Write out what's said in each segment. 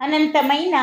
అనంతమైన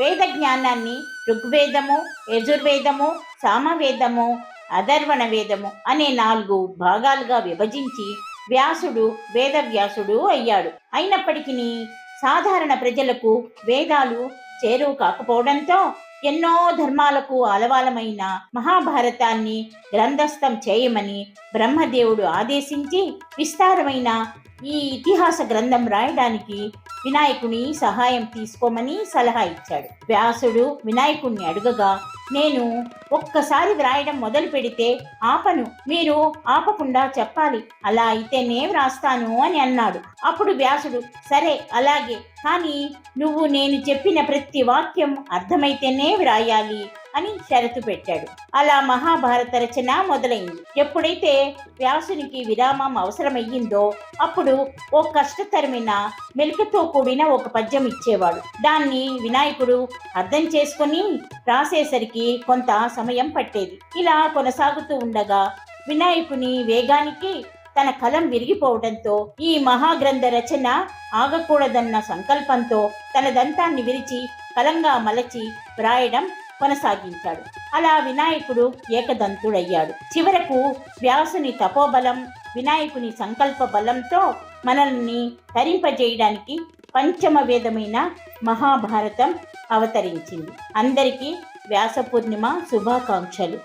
వేద జ్ఞానాన్ని ఋగ్వేదము యజుర్వేదము సామవేదము అధర్వణ వేదము అనే నాలుగు భాగాలుగా విభజించి వ్యాసుడు వేదవ్యాసుడు అయ్యాడు. అయినప్పటికీ సాధారణ ప్రజలకు వేదాలు చేరువు కాకపోవడంతో ఎన్నో ధర్మాలకు అలవాలమైన మహాభారతాన్ని గ్రంథస్థం చేయమని బ్రహ్మదేవుడు ఆదేశించి విస్తారమైన ఈ ఇతిహాస గ్రంథం రాయడానికి వినాయకుని సహాయం తీసుకోమని సలహా ఇచ్చాడు. వ్యాసుడు వినాయకుణ్ణి అడుగగా నేను ఒక్కసారి వ్రాయడం మొదలు పెడితే ఆపను. మీరు ఆపకుండా చెప్పాలి. అలా అయితేనే వ్రాస్తాను అని అన్నాడు. అప్పుడు వ్యాసుడు సరే అలాగే. కానీ నువ్వు నేను చెప్పిన ప్రతి వాక్యం అర్థమైతేనే వ్రాయాలి. అని షరతు పెట్టాడు. అలా మహాభారత రచన మొదలైంది. ఎప్పుడైతే వ్యాసునికి విరామం అవసరమయ్యిందో అప్పుడు ఓ కష్టతరమైన మెలుకతో కూడిన ఒక పద్యం ఇచ్చేవాడు. దాన్ని వినాయకుడు అర్థం చేసుకొని రాసేసరికి కొంత సమయం పట్టేది. ఇలా కొనసాగుతూ ఉండగా వినాయకుని వేగానికి తన కలం విరిగిపోవడంతో ఈ మహాగ్రంథ రచన ఆగకూడదన్న సంకల్పంతో తన దంతాన్ని విరిచి కలంగా మలచి వ్రాయడం కొనసాగించాడు. అలా వినాయకుడు ఏకదంతుడయ్యాడు. చివరకు వ్యాసుని తపోబలం వినాయకుని సంకల్ప బలంతో మనల్ని తరింపజేయడానికి పంచమ వేదమైన మహాభారతం అవతరించింది. అందరికీ వ్యాస పూర్ణిమ శుభాకాంక్షలు.